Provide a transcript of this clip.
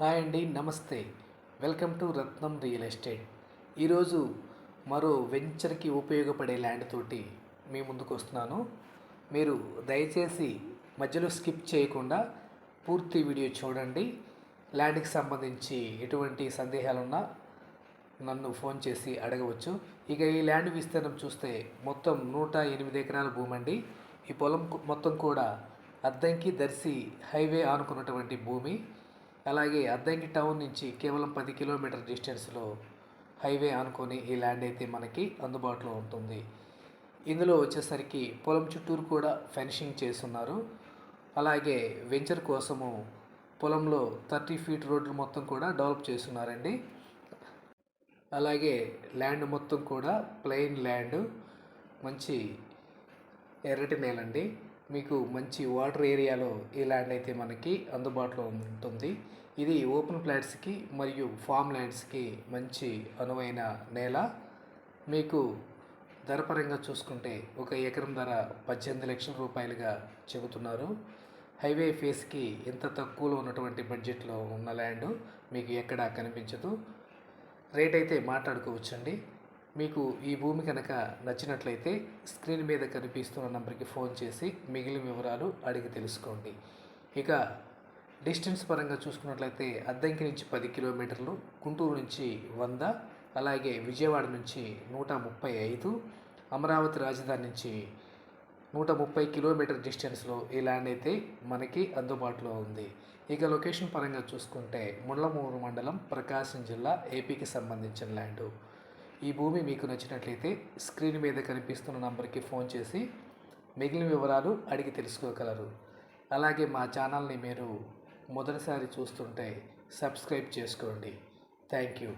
Hi అండి నమస్తే. Welcome to Ratnam real estate. ఈరోజు మరో వెంచర్కి ఉపయోగపడే ల్యాండ్ తోటి మీ ముందుకు వస్తున్నాను. మీరు దయచేసి మధ్యలో స్కిప్ చేయకుండా పూర్తి వీడియో చూడండి. ల్యాండ్కి సంబంధించి ఎటువంటి సందేహాలున్నా నన్ను ఫోన్ చేసి అడగవచ్చు. ఇక ఈ ల్యాండ్ విస్తీర్ణం చూస్తే మొత్తం నూట ఎనిమిది ఎకరాల భూమి అండి ఈ పొలం మొత్తం కూడా అద్దంకి దర్శి హైవే ఆనుకున్నటువంటి భూమి. అలాగే అద్దంకి టౌన్ నుంచి కేవలం పది కిలోమీటర్ డిస్టెన్స్లో హైవే ఆనుకొని ఈ ల్యాండ్ అయితే మనకి అందుబాటులో ఉంటుంది. ఇందులో వచ్చేసరికి పొలం చుట్టూరు కూడా ఫెన్షింగ్ చేస్తున్నారు. అలాగే వెంచర్ కోసము పొలంలో థర్టీ ఫీట్ రోడ్లు మొత్తం కూడా డెవలప్ చేస్తున్నారండి. అలాగే ల్యాండ్ మొత్తం కూడా ప్లెయిన్ ల్యాండ్ మంచి ఎర్రటి నేలండి. మీకు మంచి వాటర్ ఏరియాలో ఈ ల్యాండ్ అయితే మనకి అందుబాటులో ఉంటుంది ఇది ఓపెన్ ప్లాట్స్కి మరియు ఫామ్ ల్యాండ్స్కి మంచి అనువైన నేల. మీకు ధరపరంగా చూసుకుంటే ఒక ఎకరం ధర పద్దెనిమిది లక్షల రూపాయలుగా చెబుతున్నారు. హైవే ఫేస్కి ఇంత తక్కువలో ఉన్నటువంటి బడ్జెట్లో ఉన్న ల్యాండ్ మీకు ఎక్కడా కనిపించదు. రేట్ అయితే మాట్లాడుకోవచ్చండి. మీకు ఈ భూమి కనుక నచ్చినట్లయితే స్క్రీన్ మీద కనిపిస్తున్న నంబర్కి ఫోన్ చేసి మిగిలిన వివరాలు అడిగి తెలుసుకోండి. ఇక డిస్టెన్స్ పరంగా చూసుకున్నట్లయితే అద్దంకి నుంచి పది కిలోమీటర్లు గుంటూరు నుంచి వంద అలాగే విజయవాడ నుంచి నూట ముప్పై ఐదు అమరావతి రాజధాని నుంచి నూట ముప్పై కిలోమీటర్ డిస్టెన్స్లో ఈ ల్యాండ్ అయితే మనకి అందుబాటులో ఉంది. ఇక లొకేషన్ పరంగా చూసుకుంటే ముళ్ళమూరు మండలం ప్రకాశం జిల్లా ఏపీకి సంబంధించిన ల్యాండ్. ఈ భూమి మీకు నచ్చినట్లయితే స్క్రీన్ మీద కనిపిస్తున్న నంబర్కి ఫోన్ చేసి మిగిలిన వివరాలు అడిగి తెలుసుకోగలరు. అలాగే మా ఛానల్ని మీరు మొదటిసారి చూస్తుంటే సబ్స్క్రైబ్ చేసుకోండి. Thank you.